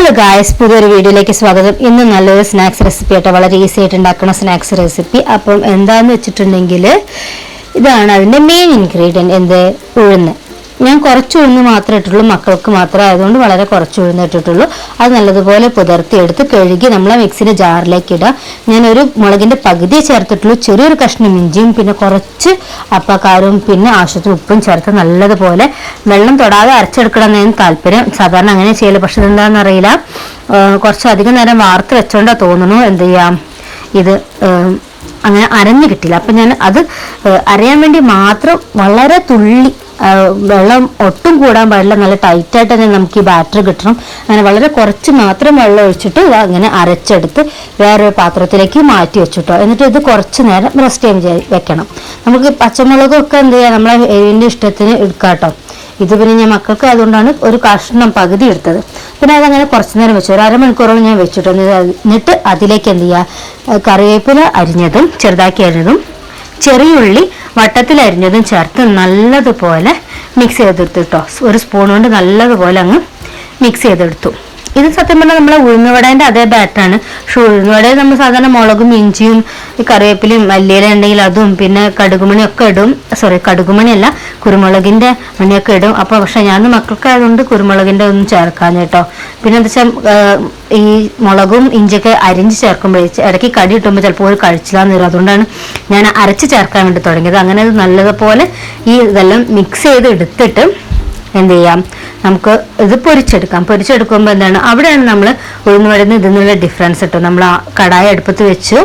Hello guys പുതിയൊരു വീഡിയോയിലേക്ക് സ്വാഗതം. ഇന്ന് നല്ലൊരു സ്നാക്സ് റെസിപ്പി ആയിട്ട് വളരെ ഈസി ആയിട്ട് ഉണ്ടാക്കുന്ന സ്നാക്സ് റെസിപ്പി അപ്പം എന്താന്ന് വെച്ചിട്ടുണ്ടെങ്കിൽ ഇതാണ് അതിന്റെ മെയിൻ ഇൻഗ്രീഡിയന്റ് എന്ത്? ഉഴുന്ന്. ഞാൻ കുറച്ച് ഉഴുന്ന് മാത്രമേ ഇട്ടുള്ളൂ മക്കൾക്ക് മാത്രം ആയതുകൊണ്ട് വളരെ കുറച്ച് ഉഴുന്ന് ഇട്ടിട്ടുള്ളൂ. അത് നല്ലതുപോലെ പുതർത്തിയെടുത്ത് കഴുകി നമ്മൾ മിക്സിന്റെ ജാറിലേക്ക് ഇടുക ഞാനൊരു മുളകിന്റെ പകുതിയെ ചേർത്തിട്ടുള്ളൂ. ചെറിയൊരു കഷ്ണം ഇഞ്ചിയും പിന്നെ കുറച്ച് അപ്പക്കാരും പിന്നെ ആവശ്യത്തിന് ഉപ്പും ചേർത്ത് നല്ലതുപോലെ വെള്ളം തൊടാതെ അരച്ചെടുക്കണം എന്നതിന് താല്പര്യം. സാധാരണ അങ്ങനെ ചെയ്യൽ. പക്ഷെ ഇതെന്താണെന്ന് അറിയില്ല. കുറച്ചധികം നേരം വാർത്ത് വെച്ചോണ്ടാ തോന്നുന്നു. എന്ത് ചെയ്യാം? ഇത് അങ്ങനെ അരഞ്ഞു കിട്ടില്ല. അപ്പം ഞാൻ അത് അരയാൻ വേണ്ടി മാത്രം വളരെ തുള്ളി വെള്ളം ഒട്ടും കൂടാൻ പാടില്ല. നല്ല ടൈറ്റായിട്ട് തന്നെ നമുക്ക് ഈ ബാറ്റർ കിട്ടണം. അങ്ങനെ വളരെ കുറച്ച് മാത്രം വെള്ളം ഒഴിച്ചിട്ട് അങ്ങനെ അരച്ചെടുത്ത് വേറൊരു പാത്രത്തിലേക്ക് മാറ്റി വെച്ചിട്ടോ. എന്നിട്ട് ഇത് കുറച്ച് നേരം റെസ്റ്റ് ചെയ്യാൻ വെക്കണം. നമുക്ക് പച്ചമുളകൊക്കെ എന്ത് ചെയ്യാം? നമ്മളെ എരിവിന്റെ ഇഷ്ടത്തിന് എടുക്കാം കേട്ടോ ഇത് പിന്നെ ഞാൻ മക്കൾക്ക് അതുകൊണ്ടാണ് ഒരു കഷ്ണം പകുതി എടുത്തത്. പിന്നെ അതങ്ങനെ കുറച്ച് നേരം വെച്ചു. ഒരു അരമണിക്കൂറോളം ഞാൻ വെച്ചിട്ടുണ്ട്. എന്നിട്ട് അതിലേക്ക് എന്ത് ചെയ്യുക കറിവേപ്പില അരിഞ്ഞതും ചെറുതാക്കി അരിഞ്ഞതും ചെറിയുള്ളി വട്ടത്തിൽ അരിഞ്ഞതും ചേർത്ത് നല്ലതുപോലെ മിക്സ് ചെയ്തെടുത്തു കേട്ടോ ഒരു സ്പൂൺ കൊണ്ട് നല്ലതുപോലെ അങ്ങ് മിക്സ് ചെയ്തെടുത്തു. ഇത് സത്യം പറഞ്ഞാൽ നമ്മളെ ഉഴുന്നുവടേന്റെ അതേ ബാറ്റാണ് പക്ഷെ ഉഴുന്നുവടയിൽ നമ്മൾ സാധാരണ മുളകും ഇഞ്ചിയും ഈ കറിവേപ്പിലയും മല്ലിയില ഉണ്ടെങ്കിൽ അതും പിന്നെ കടുകുമണി ഒക്കെ ഇടും. സോറി കടുകുമണിയല്ല കുരുമുളകിന്റെ മണിയൊക്കെ ഇടും. അപ്പോൾ പക്ഷെ ഞാൻ മക്കൾക്കായതുകൊണ്ട് കുരുമുളകിന്റെ ഒന്നും ചേർക്കാൻ കേട്ടോ. പിന്നെ എന്താ വെച്ചാൽ ഈ മുളകും ഇഞ്ചിയൊക്കെ അരിഞ്ഞ് ചേർക്കുമ്പോഴേ ഇടയ്ക്ക് കടി കിട്ടുമ്പോൾ ചിലപ്പോൾ ഒരു കഴിച്ചില്ലാന്ന് വരും അതുകൊണ്ടാണ് ഞാൻ അരച്ച് ചേർക്കാൻ വേണ്ടി തുടങ്ങിയത്. അങ്ങനെ നല്ലതുപോലെ ഈ ഇതെല്ലാം മിക്സ് ചെയ്ത് എടുത്തിട്ട് എന്ത് ചെയ്യാം? നമുക്ക് ഇത് പൊരിച്ചെടുക്കാം. പൊരിച്ചെടുക്കുമ്പോൾ എന്താണ്? അവിടെയാണ് നമ്മൾ ഉഴുന്നുവടുന്ന ഇതിൽ നിന്നുള്ള ഡിഫറൻസ് കിട്ടും നമ്മൾ കടായ അടുപ്പത്ത് വെച്ചു.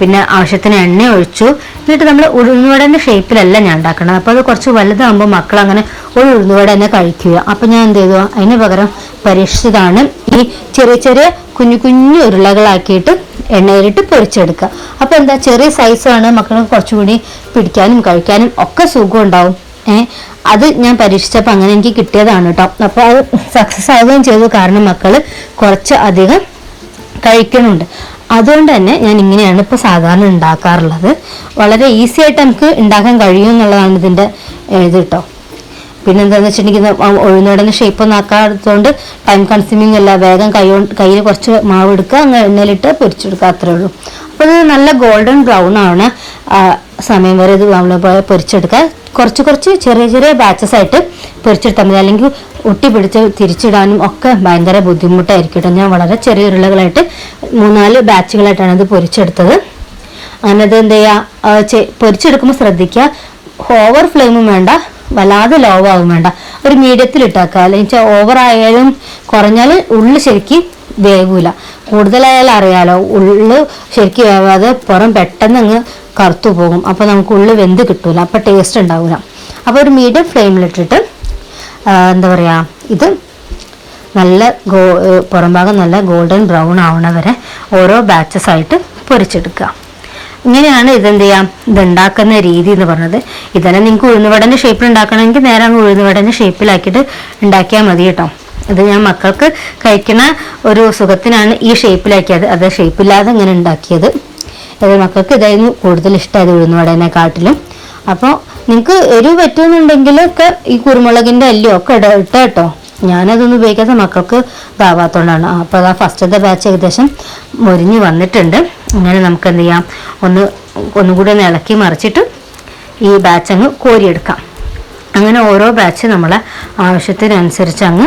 പിന്നെ ആവശ്യത്തിന് എണ്ണ ഒഴിച്ചു. എന്നിട്ട് നമ്മൾ ഉഴുന്നുവടന്റെ ഷേപ്പിലല്ല ഞാൻ ഉണ്ടാക്കണത്. അപ്പോൾ അത് കുറച്ച് വലുതാകുമ്പോൾ മക്കൾ അങ്ങനെ ഒരു ഉഴുന്നുവട തന്നെ കഴിക്കുക. അപ്പോൾ ഞാൻ എന്ത് ചെയ്തു? അതിന് പകരം പരീക്ഷിച്ചതാണ്. ഈ ചെറിയ ചെറിയ കുഞ്ഞു കുഞ്ഞു ഉരുളകളാക്കിയിട്ട് എണ്ണയിലിട്ട് പൊരിച്ചെടുക്കുക. അപ്പോൾ എന്താ? ചെറിയ സൈസാണ് മക്കൾക്ക് കുറച്ചുകൂടി പിടിക്കാനും കഴിക്കാനും ഒക്കെ സുഖം ഉണ്ടാവും. ഏഹ് അത് ഞാൻ പരീക്ഷിച്ചപ്പോൾ അങ്ങനെ എനിക്ക് കിട്ടിയതാണ് കേട്ടോ അപ്പോൾ അത് സക്സസ് ആവുകയും ചെയ്തു. കാരണം മക്കൾ കുറച്ച് അധികം കഴിക്കുന്നുണ്ട്. അതുകൊണ്ട് തന്നെ ഞാൻ ഇങ്ങനെയാണ് ഇപ്പോൾ സാധാരണ ഉണ്ടാക്കാറുള്ളത്. വളരെ ഈസി ആയിട്ട് നമുക്ക് ഉണ്ടാക്കാൻ കഴിയും എന്നുള്ളതാണ് ഇതിന്റെ ഇത് കേട്ടോ പിന്നെ എന്താണെന്ന് വെച്ചിട്ടുണ്ടെങ്കിൽ ഉഴുന്നുടനെ ഷേപ്പ് ഒന്നും ആക്കാത്തതുകൊണ്ട് ടൈം കൺസ്യൂമിങ് അല്ല. വേഗം കൈ കയ്യിൽ കുറച്ച് മാവ് എടുക്കുക അങ്ങ് എണ്ണയിലിട്ട് പൊരിച്ചെടുക്കുക അത്രേ ഉള്ളൂ. അപ്പോൾ ഇത് നല്ല ഗോൾഡൻ ബ്രൗൺ ആണ്. സമയം വരെ ഇത് നമ്മൾ പൊരിച്ചെടുക്കുക. കുറച്ച് കുറച്ച് ചെറിയ ചെറിയ ബാച്ചസ് ആയിട്ട് പൊരിച്ചെടുത്താൽ മതി. അല്ലെങ്കിൽ ഒട്ടി പിടിച്ച് തിരിച്ചിടാനും ഒക്കെ ഭയങ്കര ബുദ്ധിമുട്ടായിരിക്കും കേട്ടോ. ഞാൻ വളരെ ചെറിയ ഉരുളകളായിട്ട് മൂന്നാൽ ബാച്ചുകളായിട്ടാണ് ഇത് പൊരിച്ചെടുത്തത്. അങ്ങനെ അത് എന്ത് ചെയ്യുക പൊരിച്ചെടുക്കുമ്പോൾ ശ്രദ്ധിക്കുക. ഓവർ ഫ്ലെയിമും വേണ്ട. വല്ലാതെ ലോ ആവും വേണ്ട. ഒരു മീഡിയത്തിൽ ഇട്ടാക്കുക അല്ലെങ്കിൽ ഓവർ ആയാലും കുറഞ്ഞാൽ ഉള്ളിൽ ശരിക്കും വേവൂല. കൂടുതലായാലും അറിയാലോ ഉള്ളു ശരിക്കും വേവാതെ പുറം പെട്ടെന്ന് അങ്ങ് കറുത്തു പോകും. അപ്പോൾ നമുക്ക് ഉള്ളു വെന്ത് കിട്ടൂല അപ്പോൾ ടേസ്റ്റ് ഉണ്ടാവില്ല അപ്പോൾ ഒരു മീഡിയം ഫ്ലെയിമിലിട്ടിട്ട് എന്താ പറയുക ഇത് നല്ല ഗോ പുറംഭാഗം പുറം ഭാഗം നല്ല ഗോൾഡൻ ബ്രൗൺ ആവണ വരെ ഓരോ ബാച്ചസ് ആയിട്ട് പൊരിച്ചെടുക്കുക. ഇങ്ങനെയാണ് ഇതെന്ത് ചെയ്യാം ഇത് ഉണ്ടാക്കുന്ന രീതി എന്ന് പറഞ്ഞത്. ഇതന്നെ നിങ്ങൾക്ക് ഉഴുന്നുവടന്റെ ഷേപ്പിൽ ഉണ്ടാക്കണമെങ്കിൽ നേരെ അങ്ങ് ഉഴുന്നുവടന്റെ ഷേപ്പിലാക്കിയിട്ട് ഉണ്ടാക്കിയാൽ മതി കേട്ടോ. ഇത് ഞാൻ മക്കൾക്ക് കഴിക്കുന്ന ഒരു സുഖത്തിനാണ് ഈ ഷേപ്പിലാക്കിയത്. അത് ഷേപ്പില്ലാതെ ഇങ്ങനെ ഉണ്ടാക്കിയത്. അത് മക്കൾക്ക് ഇതായിരുന്നു കൂടുതൽ ഇഷ്ടമായത് ഉഴുന്നുവടേനെക്കാട്ടിലും. അപ്പോൾ നിങ്ങൾക്ക് എരിവ് പറ്റുന്നുണ്ടെങ്കിലൊക്കെ ഈ കുരുമുളകിന്റെ അല്ലിയോ ഒക്കെ ഇട ഇട്ട കേട്ടോ. ഞാനതൊന്നും ഉപയോഗിക്കാത്ത മക്കൾക്ക് ഇതാവാത്തതുകൊണ്ടാണ് അപ്പോൾ അതാ ഫസ്റ്റത്തെ ബാച്ച് ഏകദേശം മുരിഞ്ഞ് വന്നിട്ടുണ്ട്. അങ്ങനെ നമുക്ക് എന്ത് ചെയ്യാം? ഒന്ന് ഒന്നുകൂടി ഒന്ന് ഇളക്കി മറിച്ചിട്ട് ഈ ബാച്ച് അങ്ങ് കോരിയെടുക്കാം. അങ്ങനെ ഓരോ ബാച്ച് നമ്മളെ ആവശ്യത്തിനനുസരിച്ച് അങ്ങ്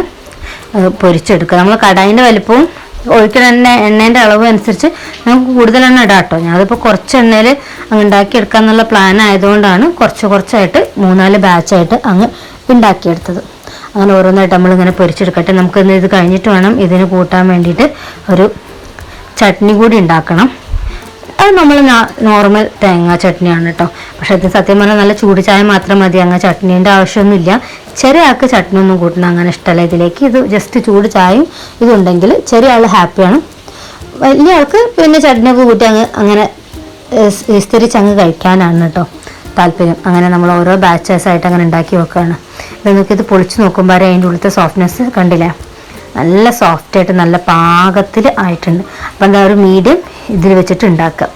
പൊരിച്ചെടുക്കുക. നമ്മൾ കടായിന്റെ വലിപ്പവും ഒഴിക്കുന്ന എണ്ണ എണ്ണേന്റെ അളവ് അനുസരിച്ച് നമുക്ക് കൂടുതൽ എണ്ണ ഇടാം കേട്ടോ ഞാനതിപ്പോൾ കുറച്ച് എണ്ണയിൽ അങ്ങ് ഉണ്ടാക്കിയെടുക്കുക എന്നുള്ള പ്ലാൻ ആയതുകൊണ്ടാണ് കുറച്ച് കുറച്ചായിട്ട് മൂന്നാൽ ബാച്ചായിട്ട് അങ്ങ് ഉണ്ടാക്കിയെടുത്തത്. അങ്ങനെ ഓരോന്നായിട്ട് നമ്മളിങ്ങനെ പൊരിച്ചെടുക്കട്ടെ. നമുക്ക് ഇന്ന് ഇത് കഴിഞ്ഞിട്ട് വേണം ഇതിന് കൂട്ടാൻ വേണ്ടിയിട്ട് ഒരു ചട്നി കൂടി ഉണ്ടാക്കണം. അത് നമ്മൾ നോർമൽ തേങ്ങാ ചട്നിയാണ് കേട്ടോ. പക്ഷെ അത് സത്യം പറഞ്ഞാൽ നല്ല ചൂട് ചായ മാത്രം മതി അങ്ങ് ചട്നീന്റെ ആവശ്യമൊന്നുമില്ല. ചെറിയ ആൾക്ക് ചട്നി ഒന്നും കൂട്ടണം അങ്ങനെ ഇഷ്ടമല്ല ഇതിലേക്ക്. ഇത് ജസ്റ്റ് ചൂട് ചായയും ഇതുണ്ടെങ്കിൽ ചെറിയ ആൾ ഹാപ്പിയാണ് വലിയ ആൾക്ക് പിന്നെ ചട്നിയൊക്കെ കൂട്ടി അങ്ങ് അങ്ങനെ ഏഹ്, വിസ്തരിച്ച് അങ്ങ് കഴിക്കാനാണ് കേട്ടോ താല്പര്യം. അങ്ങനെ നമ്മൾ ഓരോ ബാച്ചസ് ആയിട്ട് അങ്ങനെ ഉണ്ടാക്കി വെക്കുകയാണ് ഇത് പൊളിച്ച് നോക്കുമ്പോൾ അതിന്റെ ഉള്ളിലത്തെ സോഫ്റ്റ്നെസ് കണ്ടില്ലേ? നല്ല സോഫ്റ്റ് ആയിട്ട് നല്ല പാകത്തിൽ ആയിട്ടുണ്ട്. അപ്പം എന്താ ഒരു മീഡിയം ഇതിൽ വെച്ചിട്ട് ഉണ്ടാക്കുക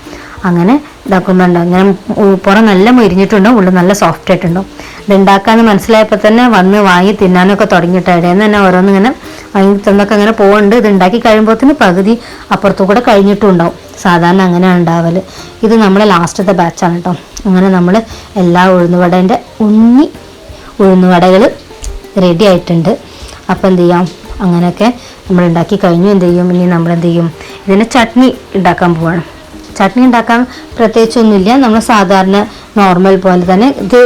അങ്ങനെ ഇതാക്കുന്നുണ്ട് അങ്ങനെ പുറം നല്ല മുരിഞ്ഞിട്ടുണ്ടോ ഉള്ളു നല്ല സോഫ്റ്റ് ആയിട്ടുണ്ടോ ഇത് ഉണ്ടാക്കാന്ന് മനസ്സിലായപ്പോൾ തന്നെ വന്ന് വാങ്ങി തിന്നാനൊക്കെ തുടങ്ങിയിട്ട് ഇടയിൽ തന്നെ ഓരോന്നിങ്ങനെ വാങ്ങി തന്നൊക്കെ അങ്ങനെ പോകുന്നുണ്ട് ഇത് ഉണ്ടാക്കി കഴിയുമ്പോഴത്തേന് പകുതി അപ്പുറത്തു കൂടെ കഴിഞ്ഞിട്ടും ഉണ്ടാവും സാധാരണ അങ്ങനെയാണ് ഉണ്ടാവൽ ഇത് നമ്മളെ ലാസ്റ്റത്തെ ബാച്ചാണ് കേട്ടോ അങ്ങനെ നമ്മൾ എല്ലാ ഉഴുന്നുവടേന്റെ ഉണ്ണി ഉഴുന്നുവടകൾ റെഡി ആയിട്ടുണ്ട്. അപ്പോൾ എന്ത് ചെയ്യാം? അങ്ങനെയൊക്കെ നമ്മൾ ഉണ്ടാക്കി കഴിഞ്ഞു. എന്ത് ചെയ്യും? ഇനി നമ്മൾ എന്ത് ചെയ്യും? ഇതിന് ചട്നി ഉണ്ടാക്കാൻ പോവാണ്. ചട്നി ഉണ്ടാക്കാൻ പ്രത്യേകിച്ചൊന്നുമില്ല. നമ്മൾ സാധാരണ നോർമൽ പോലെ തന്നെ ഇത്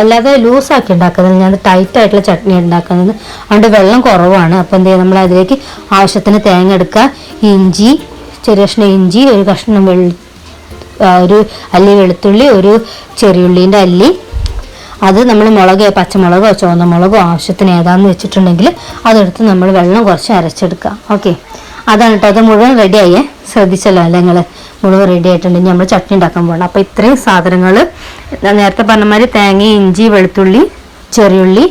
അല്ലാതെ ലൂസാക്കി ഉണ്ടാക്കുന്നത് ഞാൻ ടൈറ്റായിട്ടുള്ള ചട്നി ഉണ്ടാക്കുന്നത് അതുകൊണ്ട് വെള്ളം കുറവാണ്. അപ്പോൾ എന്ത് ചെയ്യും? നമ്മൾ അതിലേക്ക് ആവശ്യത്തിന് തേങ്ങ എടുക്കുക. ഇഞ്ചി ചെറിയ കഷ്ണം ഇഞ്ചി ഒരു കഷ്ണം വെള്ളി ഒരു അല്ലി വെളുത്തുള്ളി ഒരു ചെറിയുള്ളീന്റെ അല്ലി അത് നമ്മൾ മുളക് പച്ചമുളകോ ചുവന്ന മുളകോ ആവശ്യത്തിന് ഏതാണെന്ന് വെച്ചിട്ടുണ്ടെങ്കിൽ അതെടുത്ത് നമ്മൾ വെള്ളം കുറച്ച് അരച്ചെടുക്കുക. ഓക്കെ അതാണ് കേട്ടോ അത് മുഴുവൻ റെഡിയായേ ശ്രദ്ധിച്ചല്ലോ അല്ലേ നിങ്ങൾ മുഴുവൻ റെഡി ആയിട്ടുണ്ടെങ്കിൽ നമ്മൾ ചട്നി ഉണ്ടാക്കാൻ പോകണം അപ്പോൾ ഇത്രയും സാധനങ്ങൾ നേരത്തെ പറഞ്ഞ മാതിരി തേങ്ങ ഇഞ്ചി വെളുത്തുള്ളി ചെറിയുള്ളി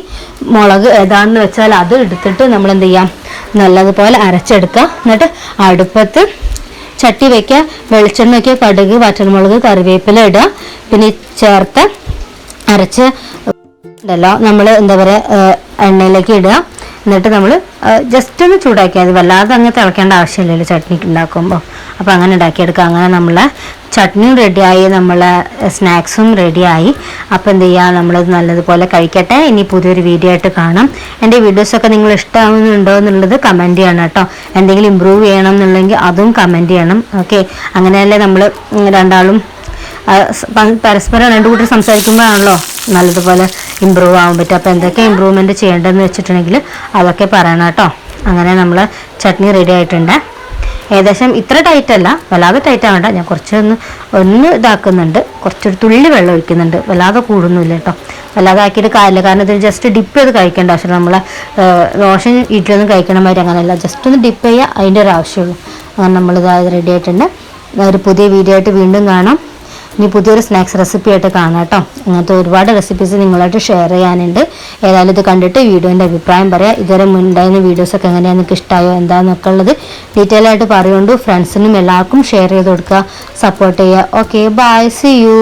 മുളക് ഏതാണെന്ന് വെച്ചാൽ അത് എടുത്തിട്ട് നമ്മൾ എന്ത് ചെയ്യാം? നല്ലതുപോലെ അരച്ചെടുക്കുക. എന്നിട്ട് അടുപ്പത്ത് ചട്ടി വയ്ക്കുക വെളിച്ചെണ്ണ വയ്ക്കുക കടുക് വറ്റൽമുളക് കറിവേപ്പില ഇടുക. പിന്നെ ചേർത്ത് അരച്ച് ഉണ്ടല്ലോ നമ്മൾ എന്താ പറയുക എണ്ണയിലേക്ക് ഇടുക. എന്നിട്ട് നമ്മൾ ജസ്റ്റ് ഒന്ന് ചൂടാക്കിയാൽ മതി. വല്ലാതെ അങ്ങ് തിളക്കേണ്ട ആവശ്യമില്ലല്ലോ ചട്നി ഉണ്ടാക്കുമ്പോൾ അപ്പോൾ അങ്ങനെ ഉണ്ടാക്കിയെടുക്കുക. അങ്ങനെ നമ്മളെ ചട്നിയും റെഡിയായി നമ്മളെ സ്നാക്സും റെഡിയായി അപ്പോൾ എന്ത് ചെയ്യുക നമ്മളത് നല്ലതുപോലെ കഴിക്കട്ടെ. ഇനി പുതിയൊരു വീഡിയോ ആയിട്ട് കാണാം. എന്റെ വീഡിയോസൊക്കെ നിങ്ങൾ ഇഷ്ടമാവുന്നുണ്ടോ എന്നുള്ളത് കമന്റ് ചെയ്യണം കേട്ടോ. എന്തെങ്കിലും ഇമ്പ്രൂവ് ചെയ്യണം എന്നുണ്ടെങ്കിൽ അതും കമന്റ് ചെയ്യണം. ഓക്കെ അങ്ങനെയല്ലേ നമ്മൾ രണ്ടാളും പരസ്പരം രണ്ടു കൂട്ടർ സംസാരിക്കുമ്പോഴാണല്ലോ നല്ലതുപോലെ ഇമ്പ്രൂവ് ആവാൻ പറ്റും അപ്പോൾ എന്തൊക്കെ ഇമ്പ്രൂവ്മെന്റ് ചെയ്യേണ്ടതെന്ന് വെച്ചിട്ടുണ്ടെങ്കിൽ അതൊക്കെ പറയണം കേട്ടോ. അങ്ങനെ നമ്മൾ ചട്നി റെഡി ആയിട്ടുണ്ട്. ഏകദേശം ഇത്ര ടൈറ്റ് അല്ല. വല്ലാതെ ടൈറ്റ് ആവണ്ട. ഞാൻ കുറച്ചൊന്ന് ഒന്ന് ഇതാക്കുന്നുണ്ട്. കുറച്ചൊരു തുള്ളി വെള്ളം ഒഴിക്കുന്നുണ്ട്. വല്ലാതെ കൂടുന്നില്ല കേട്ടോ. വല്ലാതെ ആക്കിയിട്ട് കാര്യമില്ല. കാരണം ഇതിൽ ജസ്റ്റ് ഡിപ്പ് ചെയ്ത് കഴിക്കേണ്ട ആവശ്യം നമ്മളെ റോഷൻ വീട്ടിലൊന്നും കഴിക്കണ മാതിരി അങ്ങനെയല്ല. ജസ്റ്റ് ഒന്ന് ഡിപ്പ് ചെയ്യുക അതിന്റെ ഒരു ആവശ്യമുള്ളൂ. അങ്ങനെ നമ്മളിതായത് റെഡി ആയിട്ടുണ്ട്. ഒരു പുതിയ വീഡിയോ ആയിട്ട് വീണ്ടും കാണാം. ഇനി പുതിയൊരു സ്നാക്സ് റെസിപ്പി ആയിട്ട് കാണാം കേട്ടോ. അങ്ങനത്തെ ഒരുപാട് റെസിപ്പീസ് നിങ്ങളായിട്ട് ഷെയർ ചെയ്യാനുണ്ട്. ഏതായാലും ഇത് കണ്ടിട്ട് വീഡിയോന്റെ അഭിപ്രായം പറയാം. ഇതുവരെ മുൻണ്ടായിരുന്ന വീഡിയോസൊക്കെ എങ്ങനെയാണ് നിങ്ങൾക്ക് ഇഷ്ടമായോ എന്താണെന്നൊക്കെ ഉള്ളത് ഡീറ്റെയിൽ ആയിട്ട് പറയുകൊണ്ട് ഫ്രണ്ട്സിനും എല്ലാവർക്കും ഷെയർ ചെയ്ത് കൊടുക്കുക സപ്പോർട്ട് ചെയ്യുക. Okay bye C U